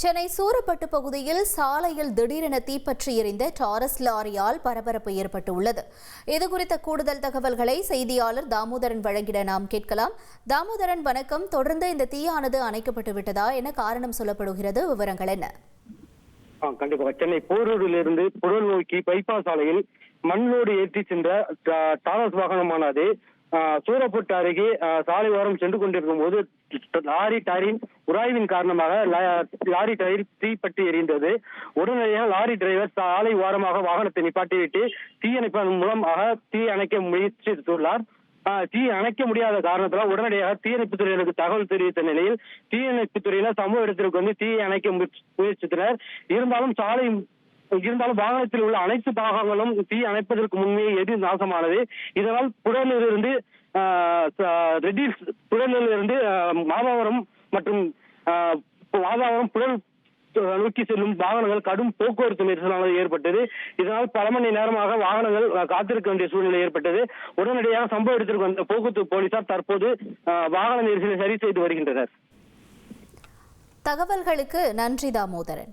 சென்னை சூரப்பட்டு பகுதியில் சாலையில் திடீரென தீப்பற்றி எரிந்த டாரஸ் லாரியால் பரபரப்பு ஏற்பட்டுள்ளது. இதுகுறித்த கூடுதல் தகவல்களை செய்தியாளர் தாமோதரன் வழங்கிட நாம் கேட்கலாம். தாமோதரன் வணக்கம். தொடர்ந்து இந்த தீயானது அணைக்கப்பட்டு விட்டதா? என காரணம் சொல்லப்படுகிறது? விவரங்கள் என்ன? கண்டிப்பாக. சென்னை போரூரிலிருந்து புழல் நோக்கி பைபாஸ் சாலையில் மண்ணோடு ஏற்றி சென்ற டாரஸ் வாகனமானது சூரப்பட்டு அருகே சாலை ஓரம் சென்று கொண்டிருக்கும் போது லாரி டயரின் உராய்வின் காரணமாக லா- லாரி டயர் தீப்பற்றி எரிந்தது. உடனடியாக லாரி டிரைவர் சாலை ஓரமாக வாகனத்தை நிப்பாட்டிவிட்டு தீயணைப்பதன் மூலமாக தீ அணைக்க முயற்சித்துள்ளார். தீ அணைக்க முடியாத காரணத்தினால் உடனடியாக தீயணைப்பு துறையினருக்கு தகவல் தெரிவித்த நிலையில் தீயணைப்பு துறையினர் சம்பவ இடத்திற்கு வந்து தீயை அணைக்க முயற்சித்தனர். இருந்தாலும் சாலை இருந்தாலும் வாகனத்தில் உள்ள அனைத்து பாகங்களும் தீ அணைப்பதற்கு முன்னே எது நாசமானது. இதனால் புழலிலிருந்து ரெட்டி ச- மாதாவரம் மற்றும் மாதாவரம் புழல் நோக்கி செல்லும் வாகனங்கள் கடும் போக்குவரத்து நெரிசலானது ஏற்பட்டது. இதனால் பல மணி நேரமாக வாகனங்கள் காத்திருக்க வேண்டிய சூழ்நிலை ஏற்பட்டது. உடனடியாக சம்பவ இடத்திற்கு வந்த போக்குவரத்து போலீசார் தற்போது வாகன நெரிசலை சரி செய்து வருகின்றனர். தகவல்களுக்கு நன்றி தாமோதரன்.